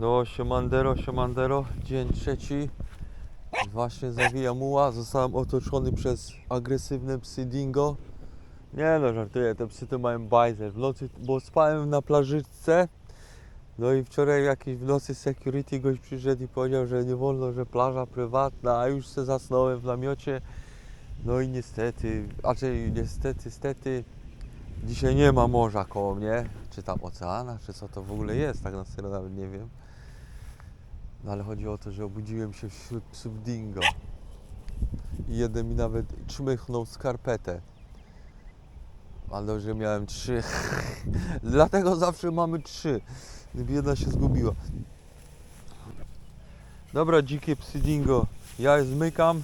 No, siemandero, siemandero, dzień trzeci. Właśnie zawija muła, zostałem otoczony przez agresywne psy dingo. Nie no, żartuję, te psy to mają bajzer. W nocy, bo spałem na plażyczce. No i wczoraj jakiś w nocy security gość przyszedł i powiedział, że nie wolno, że plaża prywatna, a już se zasnąłem w namiocie. No i niestety, czyli niestety, niestety, dzisiaj nie ma morza koło mnie, czy tam oceana, czy co to w ogóle jest, tak na serio nawet nie wiem. No ale chodzi o to, że obudziłem się wśród psów dingo. I jeden mi nawet czmychnął skarpetę. Ale że miałem trzy. Dlatego zawsze mamy trzy. Jedna się zgubiła. Dobra, dzikie psy dingo. Ja je zmykam.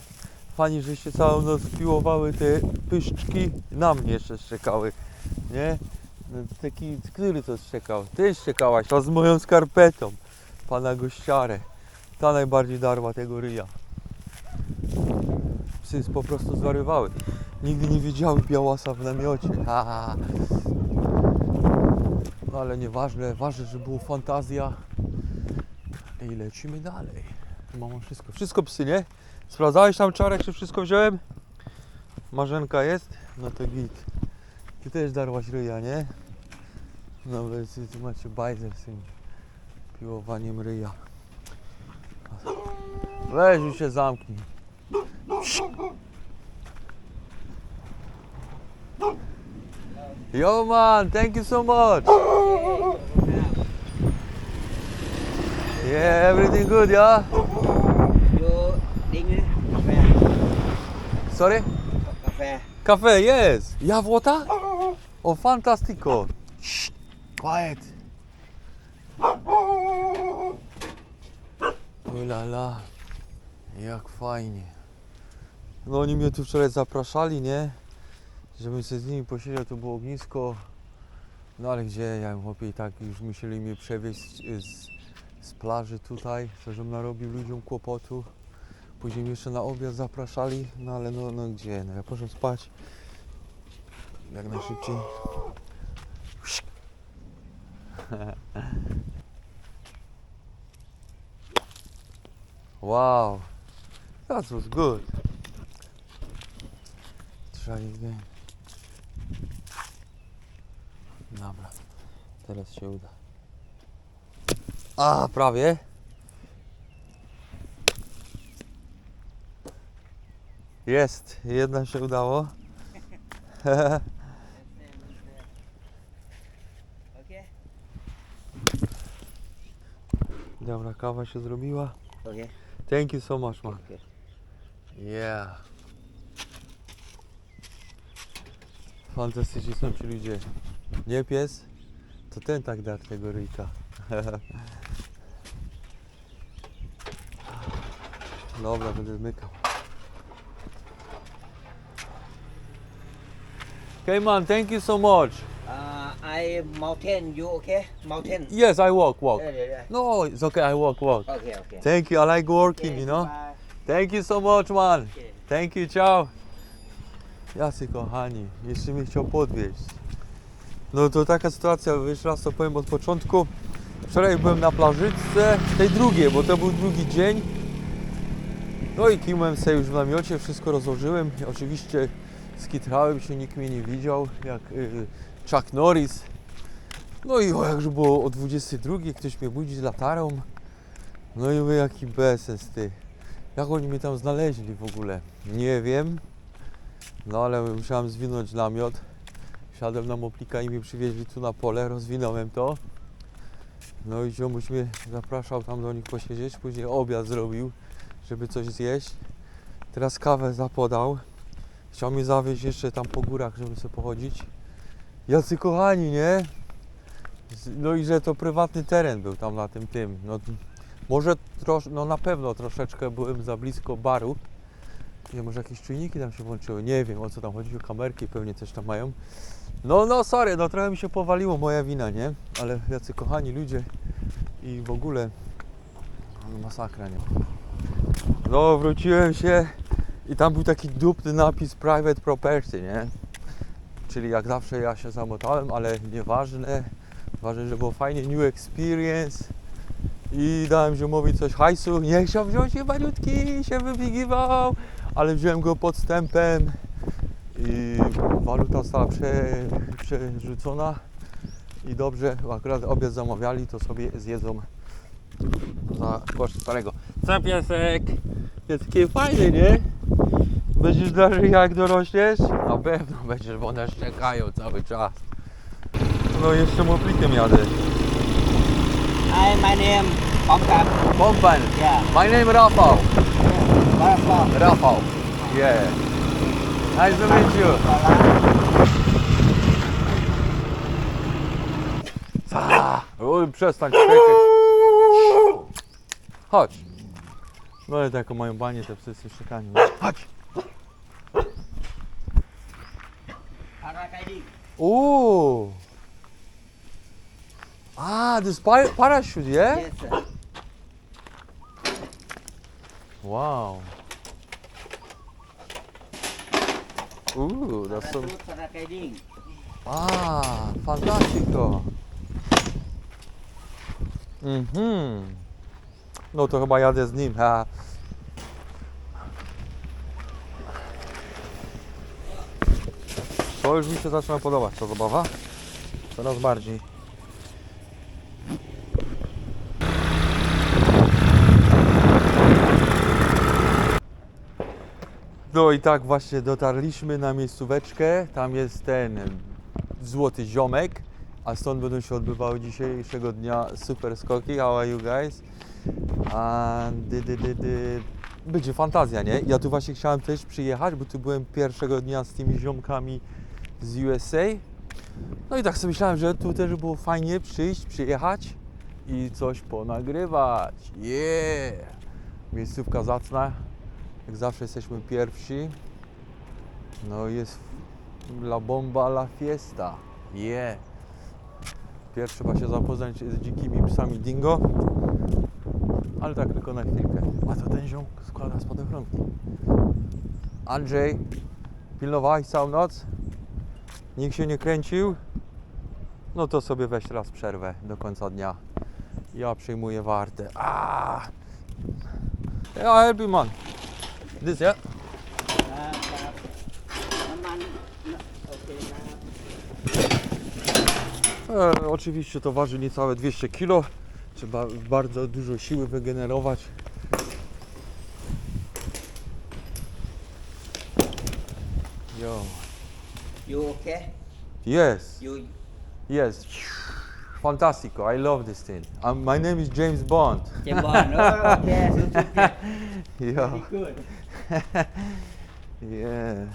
Fani, żeście całą noc piłowały te pyszczki. Na mnie jeszcze szczekały. Nie? No, Taki, który to szczekał? Ty szczekałaś, to z moją skarpetą. Pana gościarę. Ta najbardziej darła tego ryja. Psy po prostu zwariowały. Nigdy nie wiedziały białasa w namiocie. Ha, ha. No ale nieważne, ważne, że było fantazja. I lecimy dalej. Mam wszystko. Wszystko psy, nie? Sprawdzałeś tam czarek, czy wszystko wziąłem? Marzenka jest? No to git. Ty też darłaś ryja, nie? No więc tu macie bajzer tym piłowaniem ryja. Już się zamknij. Yo man, thank you so much. Yeah, everything good, yeah? á cà phê Sorry? cà phê Kafe, jest! Jawłota? O, fantastico! Shh, Quiet! Ulala, jak fajnie. No oni mnie tu wczoraj zapraszali, nie? Żebym sobie z nimi posiedział, to było ognisko. No ale gdzie, ja chłopie i tak już musieli mnie przewieźć z, z plaży tutaj, co żebym narobił ludziom kłopotu. Później jeszcze na obiad zapraszali, no ale no, no gdzie, no ja poszedłem spać jak najszybciej. wow, that was good. Try again. Dobra, teraz się uda. A, prawie. Jest, jedna się udało. Dobra, kawa się zrobiła. ok Thank you so much, man. Yeah. Fantastyczni są ci ludzie. Nie pies, to ten tak da tego ryjka. Dobra, będę zmykał. Okay man, thank you so much. I mountain you ok mountain Yes, I walk, walk. đây đây đây No, it's okay, I walk, walk. ok ok Thank you, I like working, you know. bye. Thank you so much, man. Ok. Thank you, ciao. Jacy kochani, jeszcze mnie chciał podwieźć. No to taka sytuacja, jeszcze raz to powiem od początku. Wczoraj byłem na plażyczce, tej drugiej, bo to był drugi dzień. No i kimłem sobie już w namiocie, wszystko rozłożyłem. Oczywiście skitrałem się, nikt mnie nie widział, jak yy, Chuck Norris. No i o, jak już było o 22, ktoś mnie budzi z latarą. No i mówię, jaki bezsens ty. Jak oni mnie tam znaleźli w ogóle? Nie wiem. No ale musiałem zwinąć namiot. Wsiadłem na moplika i mnie przywieźli tu na pole, rozwinąłem to. No i ziomuś mnie zapraszał tam do nich posiedzieć, później obiad zrobił, żeby coś zjeść. Teraz kawę zapodał. Chciał mnie zawieźć jeszcze tam po górach, żeby sobie pochodzić. Jacy kochani, nie? No i że to prywatny teren był tam na tym tym. No, może trosz, no na pewno troszeczkę byłem za blisko baru. Nie, może jakieś czujniki tam się włączyły, nie wiem o co tam chodzi, kamerki pewnie też tam mają. No, no, sorry, no trochę mi się powaliło, moja wina, nie? Ale jacy kochani ludzie i w ogóle masakra, nie? No, wróciłem się i tam był taki dupny napis private property, nie? Czyli jak zawsze ja się zamotałem, ale nieważne. Ważne, że było fajnie, new experience. i dałem ziomowi coś hajsu. Nie chciał wziąć i waliutki się wybigiwał, ale wziąłem go podstępem i waluta została prze, przerzucona i dobrze, akurat obiad zamawiali, to sobie zjedzą za koszt starego. Co piesek? Jest taki fajny, nie? Będziesz dalej jak dorośniesz? Na pewno będziesz, bo one szczekają cały czas. No jeszcze moplikiem jadę. Hi, my name Bangkam. Pompan. Yeah. My name Rafał. Bangkok. Rafał. Yeah. Nice to meet you. Oj, przestań czekać. Chodź. No ale taką mają banie te psy z szczekami. Chodź. Ooh. Ah, this pa- parachute, yeah? Yes, sir. Wow. Ooh, that's so... Ah, fantastico. Mhm. No to chyba jadę z nim. Ha. Już mi się zaczyna podobać ta zabawa. Coraz bardziej. No i tak właśnie dotarliśmy na miejscóweczkę. Tam jest ten złoty ziomek, a stąd będą się odbywały dzisiejszego dnia super skoki. How are you guys? A, dy, dy, dy, dy. Będzie fantazja, nie? Ja tu właśnie chciałem też przyjechać, bo tu byłem pierwszego dnia z tymi ziomkami z USA. No i tak sobie myślałem, że tu też było fajnie przyjść, przyjechać i coś ponagrywać. Yeah! Miejscówka zacna. Jak zawsze jesteśmy pierwsi. No jest La Bomba La Fiesta. Yeah. Pierwszy trzeba się zapoznać z dzikimi psami dingo. Ale tak tylko na chwilkę. A to ten ziom składa spadochronki. Andrzej, pilnowałeś całą noc? nikt się nie kręcił, no to sobie weź raz przerwę do końca dnia. Ja przyjmuję wartę. Ah! ja I help you man. This yeah. E, oczywiście to waży niecałe 200 kg. Trzeba bardzo dużo siły wygenerować. Yo. You okay? Yes, You yes. Fantastico. I love this thing. Um, my name is James Bond. James Bond. Oh, okay. Yeah. Very good. Yeah.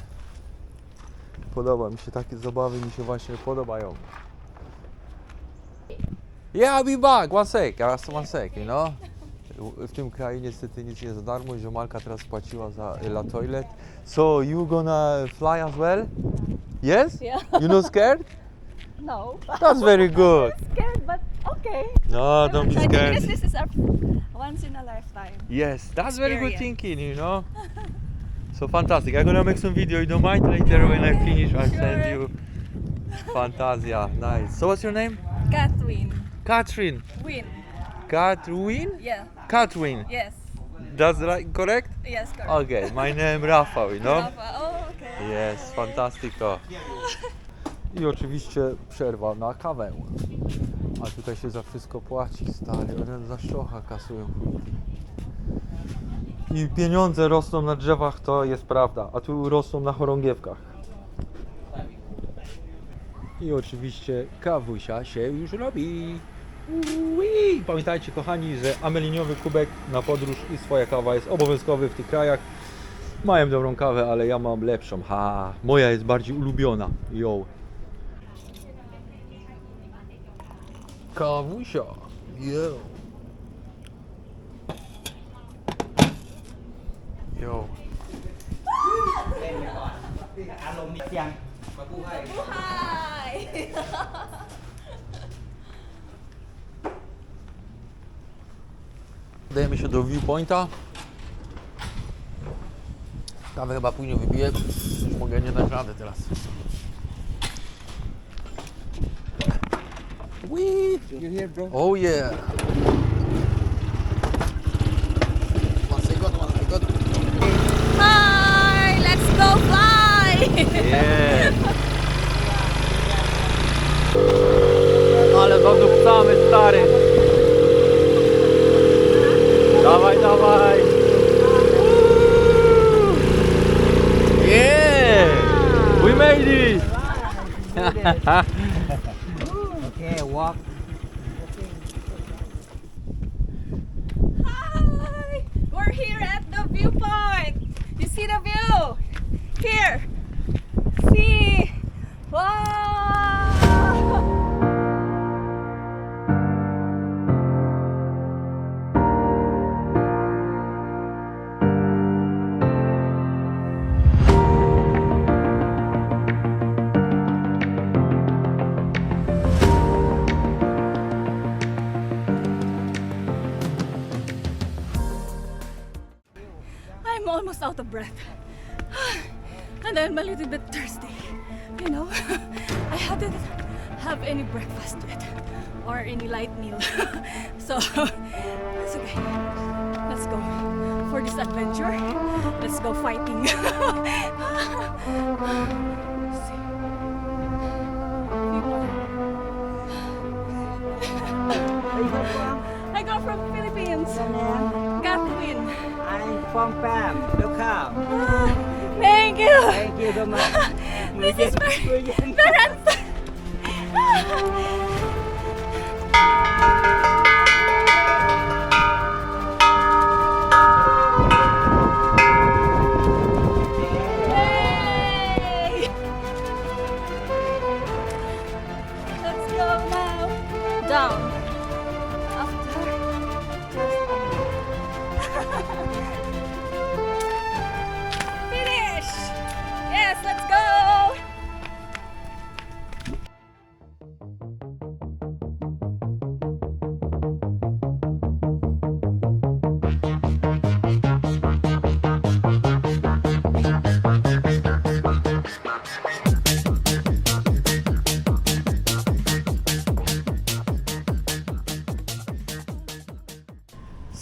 Podoba mi się, takie zabawy mi się właśnie podobają. Yeah, I'll be back. One sec. Just one sec, you know. W- tym kraju niestety nic nie za darmo. Ziomalka teraz płaciła za La Toilet. So you gonna fly as well? Yes? Yeah. You not scared? No. That's very good. scared, but okay. No, don't be I think scared. this, this is our once in a lifetime. Yes, that's very good Experience. thinking, you know. So fantastic. I'm gonna make some video. You don't mind later when I finish. I'll send Sure. you. Fantasia, nice. So what's your name? Catherine. Catherine. Win. Catherine? Yeah. Catherine. Yes. That's right, correct? Yes, correct. Okay, my name Rafa, you know? Rafa. Oh, Yes, fantastico. I oczywiście przerwa na kawę. A tutaj się za wszystko płaci, stary. One za szczocha kasują chujki. I pieniądze rosną na drzewach, to jest prawda. A tu rosną na chorągiewkach. I oczywiście kawusia się już robi. Pamiętajcie kochani, że ameliniowy kubek na podróż i swoja kawa jest obowiązkowy w tych krajach. Mają dobrą kawę, ale ja mam lepszą. Ha, moja jest bardziej ulubiona. Yo. Kawusia. Yo. Yo. เล่นไปก่อนอารมณ์มีเสียงมาพูดให้ Hi. Udajemy się do viewpointa. Kawę chyba później wybiję, już mogę nie dać rady teraz. Wee! You here, bro? Oh yeah! One one. Hi! Let's go fly! Yeah! Ale zadupcamy, stary! We made it! Okay, walk. Hi! We're here at the viewpoint. You see the view? Here. See? Wow! Almost out of breath. And I'm a little bit thirsty. You know, I hadn't have any breakfast yet or any light meal. so it's okay. Let's go for this adventure. Let's go fighting. From Pam. Welcome. Ah, Thank you. Thank you so much. This is my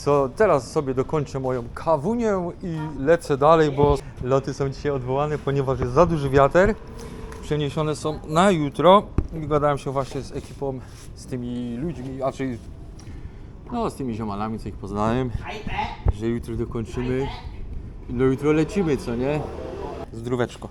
Co teraz sobie dokończę moją kawunię i lecę dalej, bo loty są dzisiaj odwołane, ponieważ jest za duży wiatr. Przeniesione są na jutro. I gadałem się właśnie z ekipą, z tymi ludźmi, a czyli no z tymi ziomalami, co ich poznałem, że jutro dokończymy. No jutro lecimy, co nie? Zdróweczko.